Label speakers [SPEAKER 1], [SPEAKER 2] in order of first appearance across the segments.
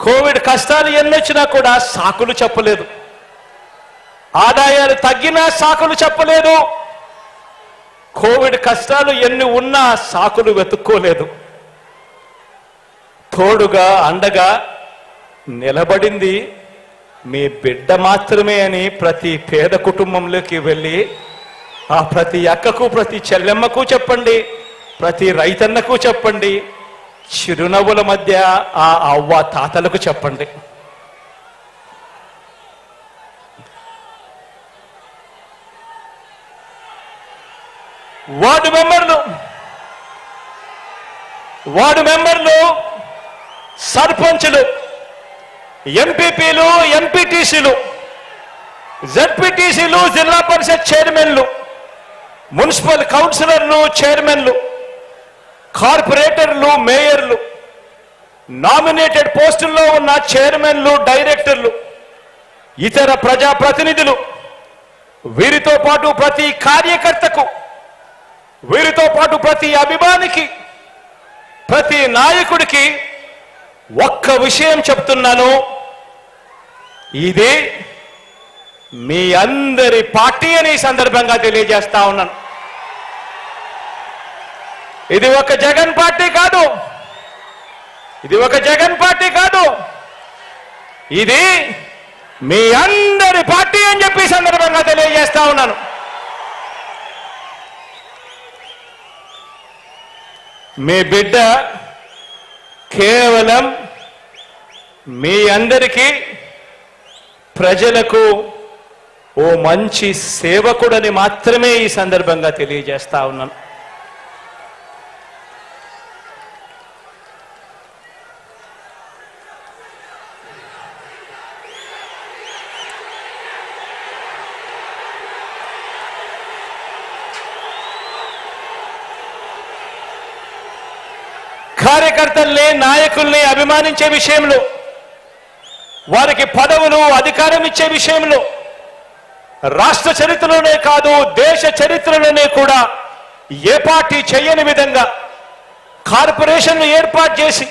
[SPEAKER 1] Covid కష్టాలు ఎన్నొచ్చినా కూడా సాకులు చెప్పలేదు. ఆదాయాలు తగ్గినా సాకులు చెప్పలేదు. కోవిడ్ కష్టాలు ఎన్ని ఉన్నా సాకులు వెతుక్కోలేదు. తోడుగా అండగా నిలబడింది మీ బిడ్డ మాత్రమే అని ప్రతి పేద కుటుంబంలోకి వెళ్ళి ఆ ప్రతి అక్కకు ప్రతి చెల్లెమ్మకు చెప్పండి ప్రతి రైతన్నకు చెప్పండి. చిరునవ్వుల మధ్య ఆ అవ్వ తాతలకు చెప్పండి. వార్డు మెంబర్లు వార్డు మెంబర్లు సర్పంచులు ఎంపీపీలు ఎంపీటీసీలు జడ్పీటీసీలు జిల్లా పరిషత్ చైర్మన్లు మున్సిపల్ కౌన్సిలర్లు చైర్మన్లు కార్పొరేటర్లు మేయర్లు నామినేటెడ్ పోస్టుల్లో ఉన్న చైర్మన్లు డైరెక్టర్లు ఇతర ప్రజాప్రతినిధులు వీరితో పాటు ప్రతి కార్యకర్తకు వీరితో పాటు ప్రతి అభిమానికి ప్రతి నాయకుడికి ఒక్క విషయం చెప్తున్నాను. ఇది మీ అందరి పార్టీ అని సందర్భంగా తెలియజేస్తా ఉన్నాను. ఇది ఒక జగన్ పార్టీ కాదు. ఇది ఒక జగన్ పార్టీ కాదు. ఇది మీ అందరి పార్టీ అని చెప్పి సందర్భంగా తెలియజేస్తా ఉన్నాను. మీ బిడ్డ కేవలం మీ అందరికీ ప్రజలకు ఓ మంచి సేవకుడని మాత్రమే ఈ సందర్భంగా తెలియజేస్తా ఉన్నాను. కార్యకర్తల్ని నాయకుల్ని అభిమానించే విషయంలో వారికి పదవులు అధికారం ఇచ్చే విషయంలో రాష్ట్ర చరిత్రలోనే కాదు దేశ చరిత్రలోనే కూడా ఏ పార్టీ చేయని విధంగా కార్పొరేషన్లు ఏర్పాటు చేసి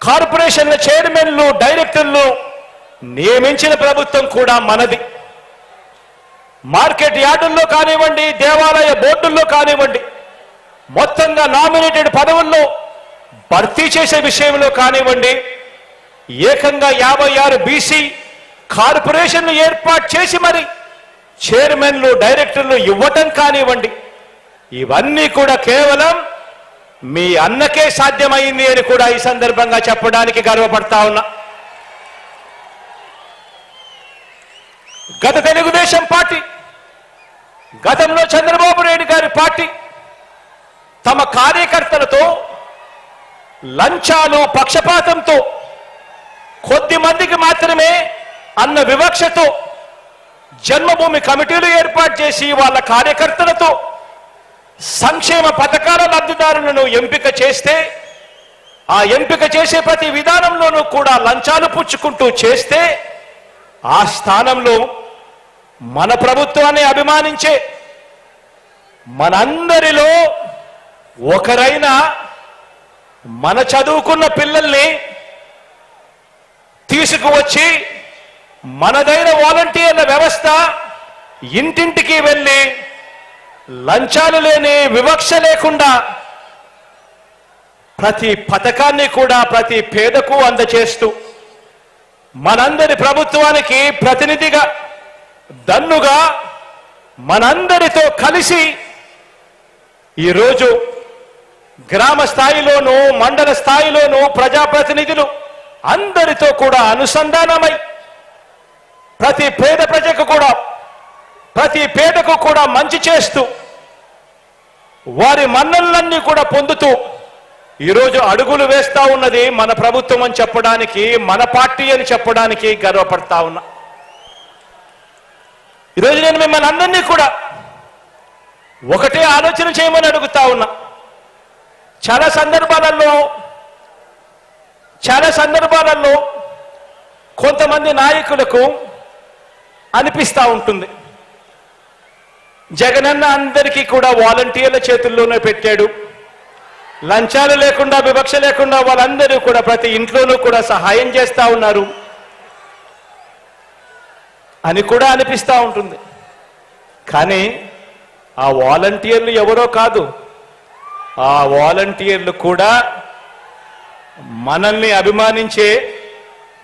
[SPEAKER 1] కార్పొరేషన్ల చైర్మన్లు డైరెక్టర్లు నియమించిన ప్రభుత్వం కూడా మనది. మార్కెట్ యార్డుల్లో కానివ్వండి దేవాలయ బోర్డుల్లో కానివ్వండి మొత్తంగా నామినేటెడ్ పదవుల్లో భర్తీ చేసే విషయంలో కానివ్వండి ఏకంగా యాభై ఆరు బీసీ కార్పొరేషన్లు ఏర్పాటు చేసి మరి చైర్మన్లు డైరెక్టర్లు ఇవ్వటం కానివ్వండి ఇవన్నీ కూడా కేవలం మీ అన్నకే సాధ్యమైంది అని కూడా ఈ సందర్భంగా చెప్పడానికి గర్వపడతా ఉన్నా. గత తెలుగుదేశం పార్టీ గతంలో చంద్రబాబు నాయుడు గారి పార్టీ తమ కార్యకర్త లంచాలు పక్షపాతంతో కొద్ది మందికి మాత్రమే అన్న వివక్షతో జన్మభూమి కమిటీలు ఏర్పాటు చేసి వాళ్ళ కార్యకర్తలతో సంక్షేమ పథకాల లబ్ధిదారులను ఎంపిక చేస్తే ఆ ఎంపిక చేసే ప్రతి విధానంలోనూ కూడా లంచాలు పుచ్చుకుంటూ చేస్తే ఆ స్థానంలో మన ప్రభుత్వాన్ని అభిమానించే మనందరిలో ఒకరైన మన చదువుకున్న పిల్లల్ని తీసుకువచ్చి మనదైన వాలంటీర్ల వ్యవస్థ ఇంటింటికి వెళ్ళి లంచాలు లేని వివక్ష లేకుండా ప్రతి పథకాన్ని కూడా ప్రతి పేదకు అందచేస్తూ మనందరి ప్రభుత్వానికి ప్రతినిధిగా దన్నుగా మనందరితో కలిసి ఈరోజు గ్రామ స్థాయిలోనూ మండల స్థాయిలోనూ ప్రజాప్రతినిధులు అందరితో కూడా అనుసంధానమై ప్రతి పేద ప్రజకు కూడా ప్రతి పేదకు కూడా మంచి చేస్తూ వారి మన్నలన్నీ కూడా పొందుతూ ఈరోజు అడుగులు వేస్తా ఉన్నది మన ప్రభుత్వం అని చెప్పడానికి మన పార్టీ అని చెప్పడానికి గర్వపడతా ఉన్నా. ఈరోజు నేను మిమ్మల్ని అందరినీ కూడా ఒకటే ఆలోచన చేయమని అడుగుతా ఉన్నా. చాలా సందర్భాలలో చాలా సందర్భాలలో కొంతమంది నాయకులకు అనిపిస్తూ ఉంటుంది. జగనన్న అందరికీ కూడా వాలంటీర్ల చేతుల్లోనే పెట్టాడు. లంచాలు లేకుండా వివక్ష లేకుండా వాళ్ళందరూ కూడా ప్రతి ఇంట్లోనూ కూడా సహాయం చేస్తూ ఉన్నారు. అని కూడా అనిపిస్తూ ఉంటుంది. కానీ ఆ వాలంటీర్లు ఎవరో కాదు. ఆ వాలంటీర్లు కూడా మనల్ని అభిమానించే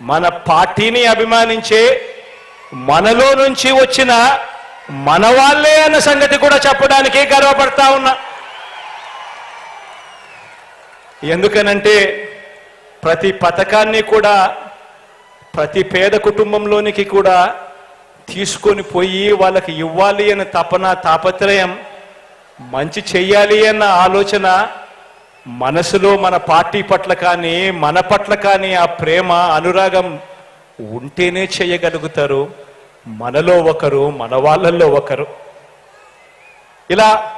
[SPEAKER 1] మన పార్టీని అభిమానించే మనలో నుంచి వచ్చిన మన వాళ్ళే అన్న సంగతి కూడా చెప్పడానికి గర్వపడతా ఉన్నా. ఎందుకనంటే ప్రతి పథకాన్ని కూడా ప్రతి పేద కుటుంబంలోనికి కూడా తీసుకొని పోయి వాళ్ళకి ఇవ్వాలి అనే తపన తాపత్రయం మంచి చెయ్యాలి అన్న ఆలోచన మనసులో మన పార్టీ పట్ల కానీ మన పట్ల కానీ ఆ ప్రేమ అనురాగం ఉంటేనే చేయగలుగుతారు. మనలో ఒకరు మన వాళ్ళల్లో ఒకరు. ఇలా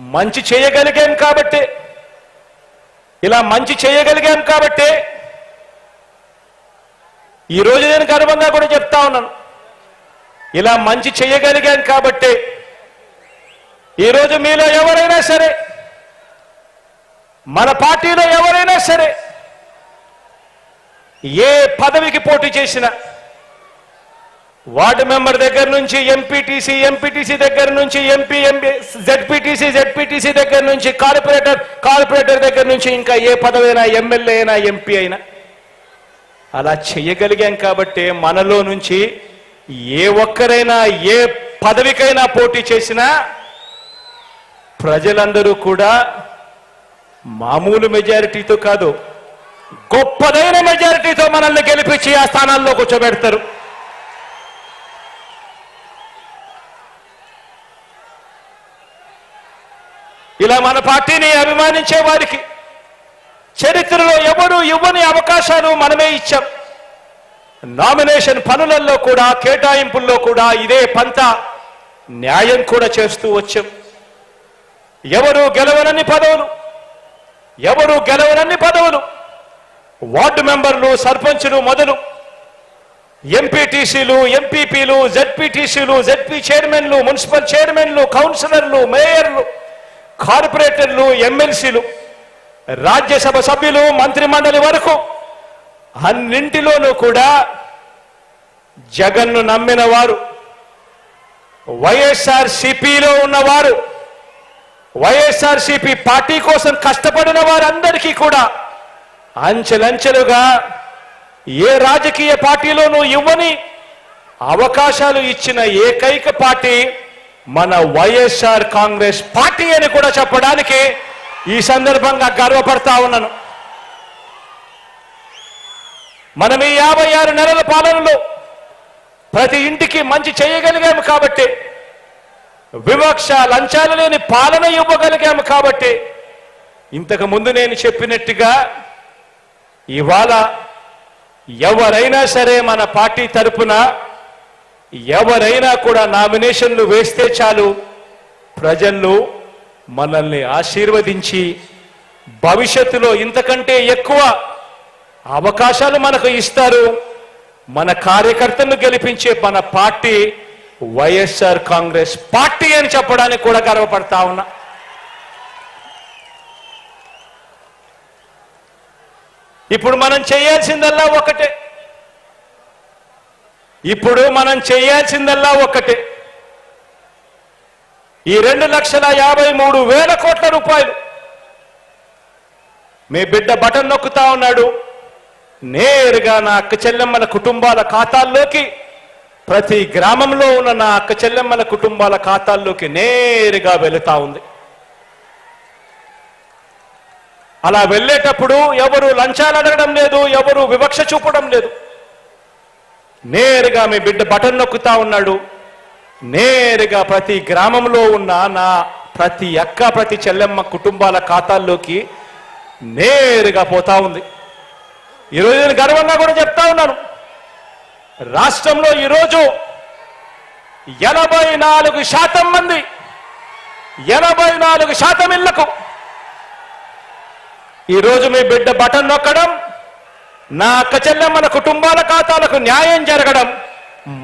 [SPEAKER 1] మంచి చేయగలిగాం కాబట్టి ఇలా మంచి చేయగలిగాం కాబట్టి ఈ రోజు నేను గర్వంగా కూడా చెప్తా ఉన్నాను. ఇలా మంచి చేయగలిగాం కాబట్టి ఈరోజు మీలో ఎవరైనా సరే మన పార్టీలో ఎవరైనా సరే ఏ పదవికి పోటీ చేసినా వార్డు మెంబర్ దగ్గర నుంచి ఎంపీటీసీ ఎంపీటీసీ దగ్గర నుంచి ఎంపీ ఎంపీ జెడ్పీటీసీ జెడ్పీటీసీ దగ్గర నుంచి కార్పొరేటర్ కార్పొరేటర్ దగ్గర నుంచి ఇంకా ఏ పదవైనా ఎమ్మెల్యే అయినా ఎంపీ అయినా అలా చేయగలిగాం కాబట్టి మనలో నుంచి ఏ ఒక్కరైనా ఏ పదవికైనా పోటీ చేసినా ప్రజలందరూ కూడా మామూలు మెజారిటీతో కాదు గొప్పదైన మెజారిటీతో మనల్ని గెలిపించి ఆ స్థానాల్లో కూర్చోబెడతారు. ఇలా మన పార్టీని అభిమానించే వారికి చరిత్రలో ఎవరు ఇవ్వని అవకాశాలు మనమే ఇచ్చాం. నామినేషన్ పనులలో కూడా కేటాయింపుల్లో కూడా ఇదే పంత న్యాయం కూడా చేస్తూ వచ్చాం. ఎవరు గెలవనన్ని పదవులు? ఎవరు గెలవనన్ని పదవులు? వార్డు మెంబర్లు సర్పంచులు మొదలు. ఎంపీటీసీలు ఎంపీపీలు జెడ్పీటీసీలు జెడ్పీ చైర్మన్లు మున్సిపల్ చైర్మన్లు కౌన్సిలర్లు మేయర్లు కార్పొరేటర్లు ఎమ్మెల్సీలు రాజ్యసభ సభ్యులు మంత్రిమండలి వరకు అన్నింటిలోనూ కూడా జగన్ను నమ్మిన వారు వైఎస్ఆర్ సిపిలో ఉన్నవారు. వైఎస్ఆర్ సిపి పార్టీ కోసం కష్టపడిన వారందరికీ కూడా అంచెలంచెలుగా ఏ రాజకీయ పార్టీలోనూ ఇవ్వని అవకాశాలు ఇచ్చిన ఏకైక పార్టీ మన వైఎస్ఆర్ కాంగ్రెస్ పార్టీ అని కూడా చెప్పడానికి ఈ సందర్భంగా గర్వపడతా ఉన్నాను. మనం ఈ యాభై ఆరు నెలల పాలనలో ప్రతి ఇంటికి మంచి చేయగలిగాము కాబట్టి వివక్ష లంచాలు లేని పాలన ఇవ్వగలిగాము కాబట్టి ఇంతకు ముందు నేను చెప్పినట్టుగా ఇవాళ ఎవరైనా సరే మన పార్టీ తరపున ఎవరైనా కూడా నామినేషన్లు వేస్తే చాలు ప్రజలు మనల్ని ఆశీర్వదించి భవిష్యత్తులో ఇంతకంటే ఎక్కువ అవకాశాలు మనకు ఇస్తారు. మన కార్యకర్తలను గెలిపించే మన పార్టీ వైఎస్ఆర్ కాంగ్రెస్ పార్టీ అని చెప్పడానికి కూడా గర్వపడతా ఉన్నా. ఇప్పుడు మనం చేయాల్సిందల్లా ఒకటే. ఇప్పుడు మనం చేయాల్సిందల్లా ఒకటే. ఈ రెండు లక్షల యాభై మూడు వేల కోట్ల రూపాయలు మీ బిడ్డ బటన్ నొక్కుతా ఉన్నాడు. నేరుగా నా అక్క చెల్లెమ్మల కుటుంబాల ఖాతాల్లోకి ప్రతి గ్రామంలో ఉన్న నా అక్క చెల్లెమ్మల కుటుంబాల ఖాతాల్లోకి నేరుగా వెళుతా ఉంది. అలా వెళ్ళేటప్పుడు ఎవరు లంచాలు అడగడం లేదు ఎవరు వివక్ష చూపడం లేదు. నేరుగా మీ బిడ్డ బటన్ నొక్కుతా ఉన్నాడు. నేరుగా ప్రతి గ్రామంలో ఉన్న నా ప్రతి అక్క ప్రతి చెల్లెమ్మ కుటుంబాల ఖాతాల్లోకి నేరుగా పోతా ఉంది. ఈరోజు నేను గర్వంగా కూడా చెప్తా ఉన్నాను. రాష్ట్రంలో ఈరోజు ఎనభై నాలుగు శాతం మంది ఎనభై నాలుగు శాతం ఇళ్ళకు ఈరోజు మీ బిడ్డ బటన్ నొక్కడం నా అక్క చెల్లెమ్మల కుటుంబాల ఖాతాలకు న్యాయం జరగడం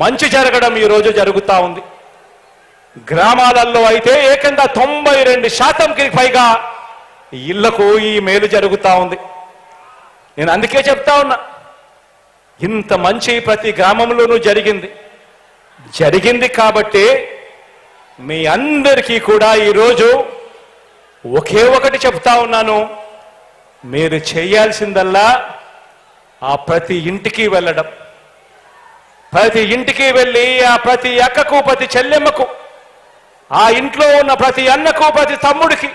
[SPEAKER 1] మంచి జరగడం ఈరోజు జరుగుతూ ఉంది. గ్రామాలలో అయితే ఏకంగా తొంభై రెండు శాతంకి పైగా ఇళ్ళకు ఈ మేలు జరుగుతూ ఉంది. నేను అందుకే చెప్తా ఉన్నా ఇంత మంచి ప్రతి గ్రామంలోనూ జరిగింది. జరిగింది కాబట్టి మీ అందరికీ కూడా ఈరోజు ఒకే ఒకటి చెప్తా ఉన్నాను. మీరు చేయాల్సిందల్లా ఆ ప్రతి ఇంటికి వెళ్ళడం. ప్రతి ఇంటికి వెళ్ళి ఆ ప్రతి అక్కకు ప్రతి చెల్లెమ్మకు ఆ ఇంట్లో ఉన్న ప్రతి అన్నకు ప్రతి తమ్ముడికి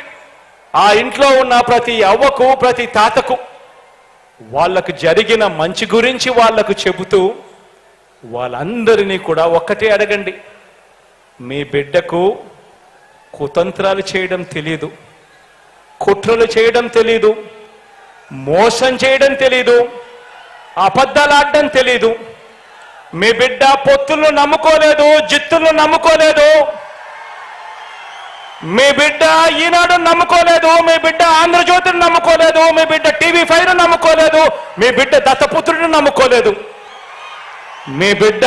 [SPEAKER 1] ఆ ఇంట్లో ఉన్న ప్రతి అవ్వకు ప్రతి తాతకు వాళ్ళకు జరిగిన మంచి గురించి వాళ్ళకు చెబుతూ వాళ్ళందరినీ కూడా ఒక్కటే అడగండి. మీ బిడ్డకు కుతంత్రాలు చేయడం తెలీదు కుట్రలు చేయడం తెలీదు మోసం చేయడం తెలీదు అబద్ధాలాడడం తెలీదు. మీ బిడ్డ పొత్తులను నమ్ముకోలేదు జిత్తులను నమ్ముకోలేదు. మీ బిడ్డ ఈనాడు నమ్ముకోలేదు మీ బిడ్డ ఆంధ్రజ్యోతిని నమ్ముకోలేదు మీ బిడ్డ టీవీ ఫైవ్ నమ్ముకోలేదు మీ బిడ్డ దత్తపుత్రుడిని నమ్ముకోలేదు. మీ బిడ్డ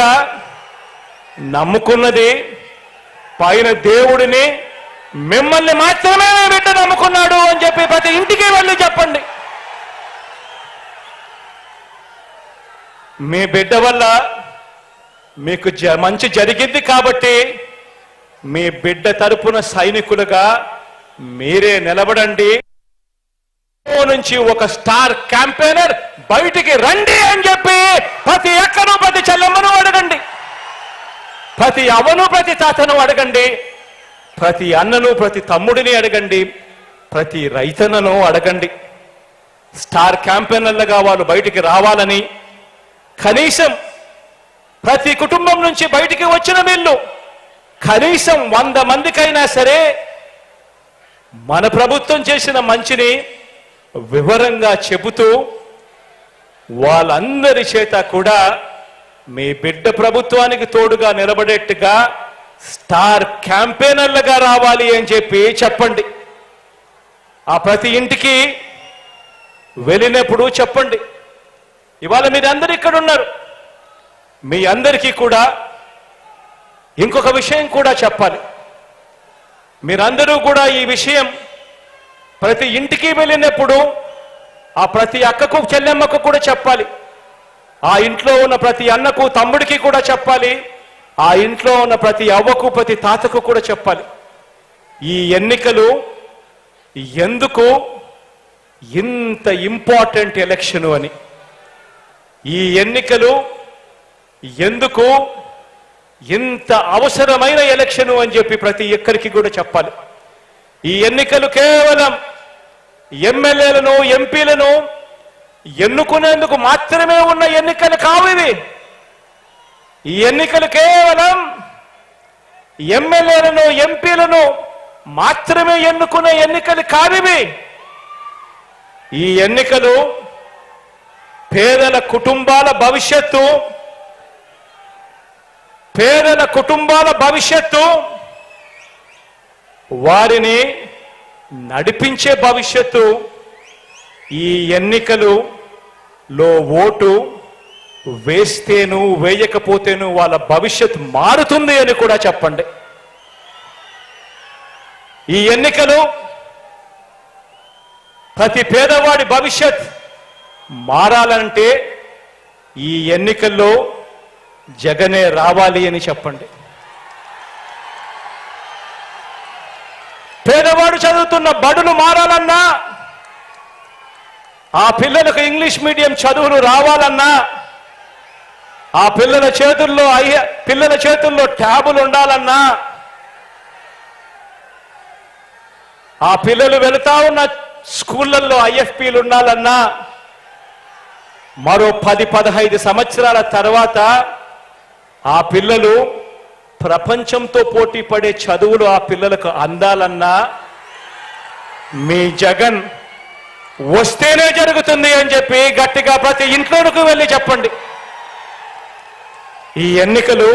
[SPEAKER 1] నమ్ముకున్నది పైన దేవుడిని మిమ్మల్ని మాత్రమే మీ బిడ్డ నమ్ముకున్నాడు అని చెప్పి ప్రతి ఇంటికి వెళ్ళి చెప్పండి. మీ బిడ్డ వల్ల మీకు జ- మంచి జరిగింది కాబట్టి మీ బిడ్డ తరపున సైనికులుగా మీరే నిలబడండి. నుంచి ఒక స్టార్ క్యాంపెయినర్ బయటికి రండి అని చెప్పి ప్రతి ఎక్కను ప్రతి చెల్లెమ్మను అడగండి. ప్రతి అవను ప్రతి తాతను అడగండి. ప్రతి అన్నను ప్రతి తమ్ముడిని అడగండి. ప్రతి రైతన్నను అడగండి. స్టార్ క్యాంపెయినర్లుగా వాళ్ళు బయటికి రావాలని కనీసం ప్రతి కుటుంబం నుంచి బయటికి వచ్చిన వీళ్ళు కనీసం వంద మందికైనా సరే మన ప్రభుత్వం చేసిన మంచిని వివరంగా చెబుతూ వాళ్ళందరి చేత కూడా మీ బిడ్డ ప్రభుత్వానికి తోడుగా నిలబడేట్టుగా స్టార్ క్యాంపెయినర్లుగా రావాలి అని చెప్పి చెప్పండి. ఆ ప్రతి ఇంటికి వెళ్ళినప్పుడు చెప్పండి. ఇవాళ మీరు అందరు ఇక్కడ ఉన్నారు మీ అందరికీ కూడా ఇంకొక విషయం కూడా చెప్పాలి. మీరందరూ కూడా ఈ విషయం ప్రతి ఇంటికి వెళ్ళినప్పుడు ఆ ప్రతి అక్కకు చెల్లెమ్మకు కూడా చెప్పాలి. ఆ ఇంట్లో ఉన్న ప్రతి అన్నకు తమ్ముడికి కూడా చెప్పాలి. ఆ ఇంట్లో ఉన్న ప్రతి అవ్వకు ప్రతి తాతకు కూడా చెప్పాలి. ఈ ఎన్నికలు ఎందుకు ఇంత ఇంపార్టెంట్ ఎలక్షను అని? ఈ ఎన్నికలు ఎందుకు ఇంత అవసరమైన ఎలక్షన్ అని చెప్పి ప్రతి ఎక్కడికి కూడా చెప్పాలి. ఈ ఎన్నికలు కేవలం ఎమ్మెల్యేలను ఎంపీలను ఎన్నుకునేందుకు మాత్రమే ఉన్న ఎన్నికలు కావు ఇవి. ఈ ఎన్నికలు కేవలం ఎమ్మెల్యేలను ఎంపీలను మాత్రమే ఎన్నుకునే ఎన్నికలు కావివి ఈ ఎన్నికలు పేదల కుటుంబాల భవిష్యత్తు పేదల కుటుంబాల భవిష్యత్తు వారిని నడిపించే భవిష్యత్తు ఈ ఎన్నికలు లో ఓటు వేస్తేను వేయకపోతేను వాళ్ళ భవిష్యత్ మారుతుంది అని కూడా చెప్పండి. ఈ ఎన్నికలు ప్రతి పేదవాడి భవిష్యత్ మారాలంటే ఈ ఎన్నికల్లో జగనే రావాలి అని చెప్పండి. పేదవాడు చదువుతున్న బడులు మారాలన్నా ఆ పిల్లలకు ఇంగ్లీష్ మీడియం చదువులు రావాలన్నా ఆ పిల్లల చేతుల్లో అయ్య పిల్లల చేతుల్లో ట్యాబులు ఉండాలన్నా ఆ పిల్లలు వెళుతా ఉన్న స్కూళ్ళల్లో ఐఎఫ్పీలు ఉండాలన్నా మరో పది పదహైదు సంవత్సరాల తర్వాత ఆ పిల్లలు ప్రపంచంతో పోటీ పడే చదువులు ఆ పిల్లలకు అందాలన్నా మీ జగన్ వస్తేనే జరుగుతుంది అని చెప్పి గట్టిగా ప్రతి ఇంట్లోనికి వెళ్ళి చెప్పండి. ఈ ఎన్నికలు